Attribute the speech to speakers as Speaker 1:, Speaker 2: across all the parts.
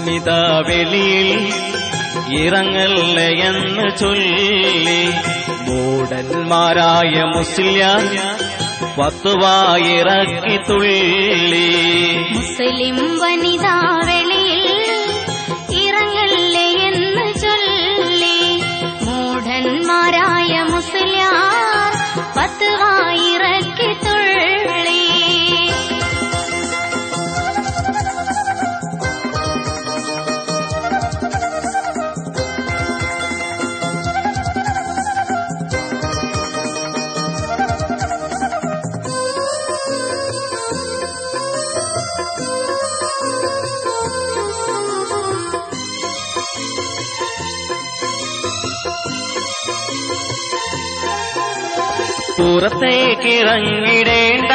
Speaker 1: വനിതാ വെളിയിൽ ഇറങ്ങല്ല എന്ന് ചൊല്ലി. മൂടന്മാരായ മുസ്ലിം പത്തുവായിറക്കി തുള്ളി.
Speaker 2: മുസ്ലിം
Speaker 1: പുറത്തേക്കിറങ്ങിടേണ്ട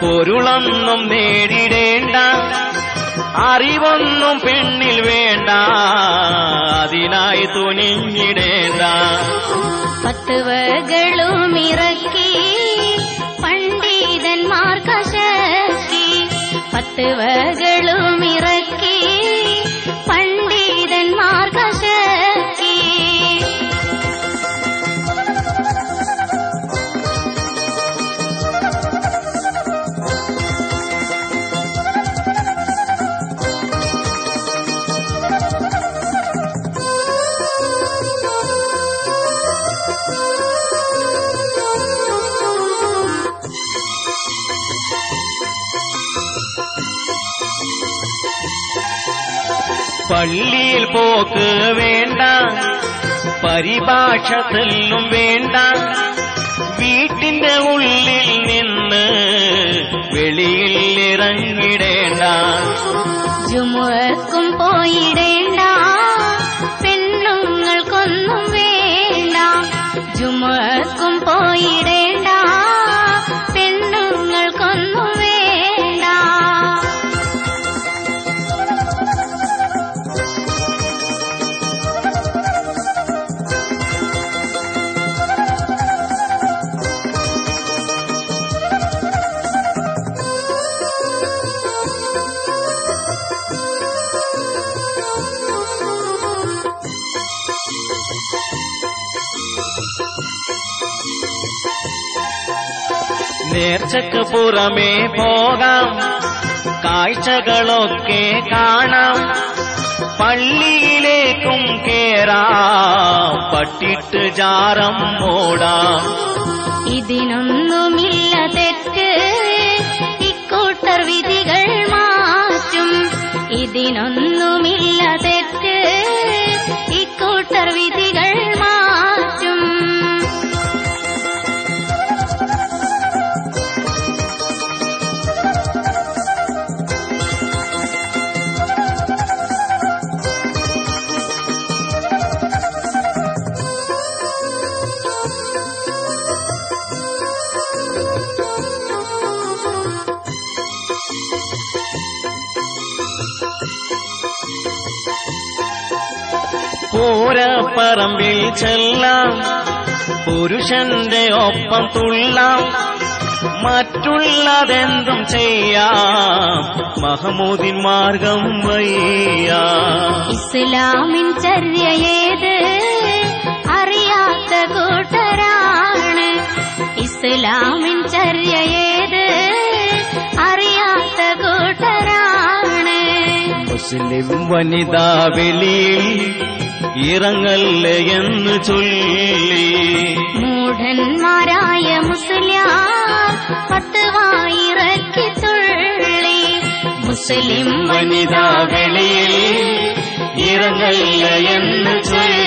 Speaker 1: പൊരുളൊന്നും നേടിടേണ്ട അറിവൊന്നും പെണ്ണിൽ വേണ്ട അതിനായി തുനിഞ്ഞിടേണ്ട.
Speaker 2: പത്ത് വകളും ഇറക്കി പണ്ഡിതന്മാർ കശക്കി പത്ത്
Speaker 1: പള്ളിയിൽ പോക്ക് വേണ്ട പരിഭാഷത്തിലും വേണ്ട. വീട്ടിന്റെ ഉള്ളിൽ നിന്ന് വെളിയിൽ ഇറങ്ങിടേണ്ട.
Speaker 2: ജുമുഅക്കും
Speaker 1: നേർച്ചക്ക് പുറമേ പോകാം. കാഴ്ചകളൊക്കെ കാണാം. പള്ളിയിലേക്കും കേറാം. പട്ടിട്ട് ജാറം ഓടാം
Speaker 2: ഇതിനൊന്നുമില്ല തെറ്റ്. ഇക്കൂട്ടർ വിധികൾ മാറ്റും. ഇതിനൊന്നുമില്ല
Speaker 1: പൂരപ്പറമ്പിൽ ചെല്ലാം പുരുഷന്റെ ഒപ്പം തുള്ളാം. മറ്റുള്ളതെന്തും ചെയ്യാം മഹമൂദിൻ മാർഗം വയ്യാം.
Speaker 2: ഇസ്ലാമിൻ ചര്യയേത് അറിയാത്ത കൂട്ടരാണ്. ഇസ്ലാമിൻ ചര്യയേത് അറിയാത്ത കൂട്ടരാണ്.
Speaker 1: മുസ്ലിം വനിതാ വെളിയിൽ ഇറങ്ങല്ല എന്ന് ചൊല്ലി.
Speaker 2: മൂഢന്മാരായ മുസ്ലിയാർ പത്തുവായിറക്കി തുള്ളി.
Speaker 1: മുസ്ലിം വനിതാ വെളിയിൽ ഇറങ്ങല്ല എന്ന് ചൊല്ലി.